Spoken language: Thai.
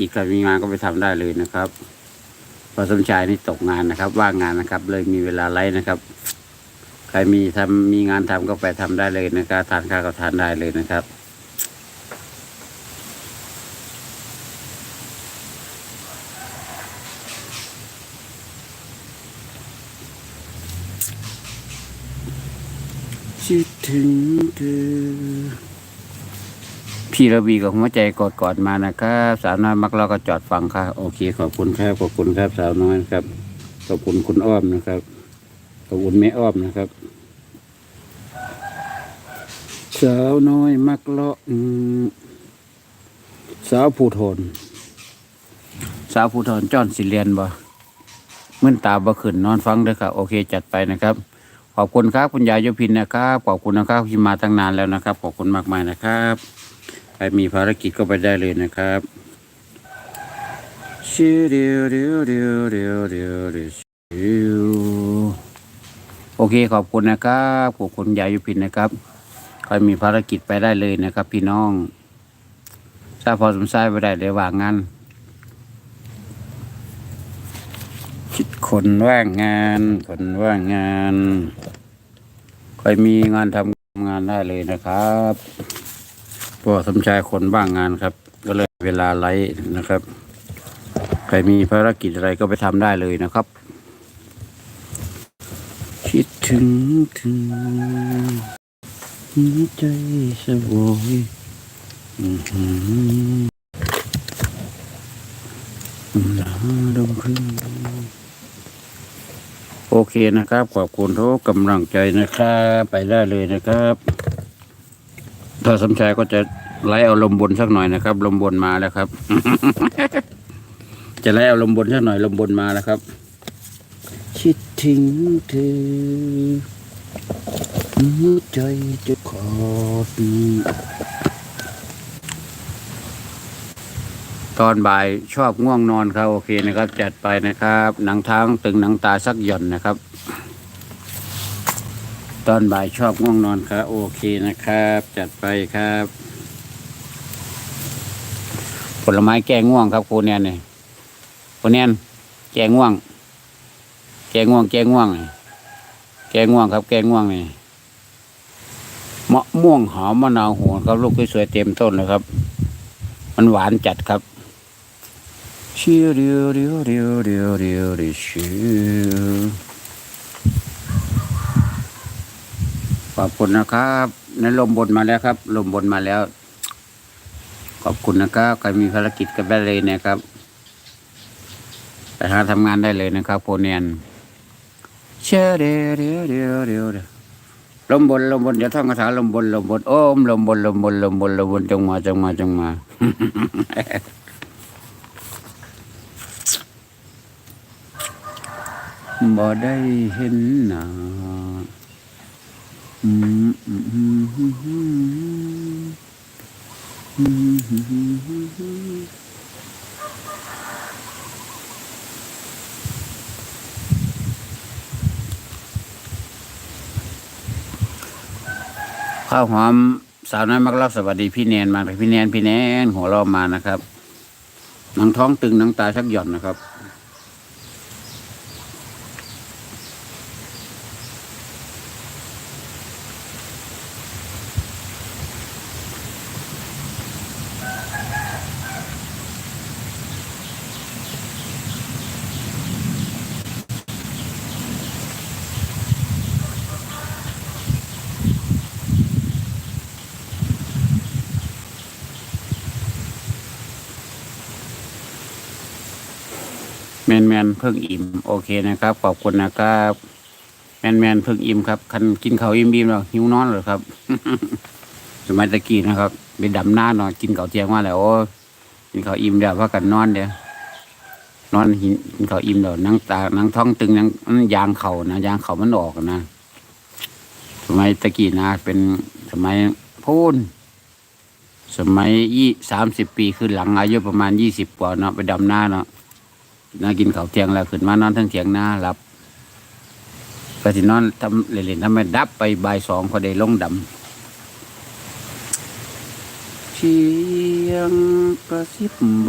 กิจใครมีงานก็ไปทำได้เลยนะครับพอสมชายนี่ตกงานนะครับ ว่างงานนะครับ เลยมีเวลาไลฟ์นะครับ ใครมีทำมีงานทำก็ไปทำได้เลยนะครับทานข้าวก็ทานได้เลยนะครับคิดถึงเธอ พี่ระวีกับหัวใจกอดกอดมานะครับสาวน้อยมักเราก็จอดฟังค่ะ โอเค ขอบคุณครับขอบคุณครับสาวน้อยครับ ขอบคุณคุณอ้อมนะครับ ขอบคุณแม่อ้อมนะครับ สาวน้อยมักเลาะสาวผู้ทนสาวผู้ทนจ้อนสิเรียนบ่เมื่นตาบ่ขึ้นนอนฟังเด้อค่ะ โอเค จัดไปนะครับขอบคุณครับคุณยายโยพินนะครับ ขอบคุณนะครับที่มาตั้งนานแล้วนะครับ ขอบคุณมากมายนะครับ ครมีภารกิจก็ไปได้เลยนะครับชิวเดียวเดียวเดียวเดียวเดียวเดียวชิวโอเคขอบคุณนะครับขอบคุณยายยุพินนะครับใครมีภารกิจไปได้เลยนะครับ พี่น้องทราบพอสมทรายไปได้เลยว่างงานคิดคนว่างงานคนว่างงานใครมีงานทำงานได้เลยนะครับ พวกสมชายคนบ้างงานครับ ก็เลยเวลาไลฟ์นะครับ ใครมีภารกิจอะไรก็ไปทำได้เลยนะครับ คิดถึงถึงหัวใจสะโวยอือหือหนาวลมครึ่งโอเคนะครับ ขอบคุณทุกกำลังใจนะครับ ไปได้เลยนะครับ ถ้าสมชายก็จะไล่เอาลมบนสักหน่อยนะครับ ลมบนมาแล้วครับ จะไล่เอาลมบนสักหน่อยลมบนมาแล้วครับ คิดถึงเธอหัวใจจะขอดตอนบ่ายชอบง่วงนอนครับโอเคนะครับ จัดไปนะครับ หนังท้างตึงหนังตาสักหย่อนนะครับ ตอนบ่ายชอบง่วงนอนครับโอเคนะครับ จัดไปครับ ผลไม้แก้ง่วงครับครูเนียนเนี่ยครูเนียนแก้ง่วง แก้ง่วง แก้ง่วง แก้ง่วงครับ แก้ง่วงนี่มะม่วงหอมมะนาวโหนครับลูกสวยๆเต็มต้นเลยครับ มันหวานจัดครับชิวเดียวเดียวเดียวเดียวเดียวเดียวชิวข อบคุณนะครับในนลมบนมาแล้วครับ ลมบนมาแล้ว ขอบคุณนะครับใครมีภารกิจกันได้เลยนะครับไปหาทำงานได้เลยนะครับโพเนียนเชื่อเดียวเดียวเดียวเดียวเดียวลมบนลมบนเดี๋ยวท่องคาถาลมบนลมบนโอ้มลมบนลมบนลมบนลมบนจงมาจงมาจงมาบ่ได้เห็นหน้า ข้าวหอมสาวน้อยมักรับสวัสดีพี่แนนมาพี่แนนพี่แนนหัวเราะมานะครับหนังท้องตึงหนังตาชักหย่อนนะครับ แมนแมนเพิ่งอิ่มโอเคนะครับ ขอบคุณนะครับแมนแมนเพิ่งอิ่มครับคันกินข้าวอิ่มอิ่มแล้วหิวนอนเลยครับ สมัยตะกี้นะครับไปดำหน้าหน่อยกินข้าวเที่ยงมาแล้วโอ้กินข้าวอิ่มเดี๋ยวพากันนอนเดี๋ยวนอนหินกินข้าวอิ่มเดี๋ยวนั่งตานั่งท้องตึงนั่งนั่งยางเข่านะยางเข่ามันออกนะสมัยตะกี้นะ เป็นสมัยพูนสมัยยี่สามสิบปีขึ้นหลังอายุประมาณยี่สิบกว่าเนาะไปดำหน้าเนาะ น่ากินเขาเทียงแล้วขึ้นมานอนทั้งเทียงหน้าหลับก็สินอนทำเล่นๆทำไมดับไปบ่ายสองพอได้ลงดำเชียงกระซิบบอก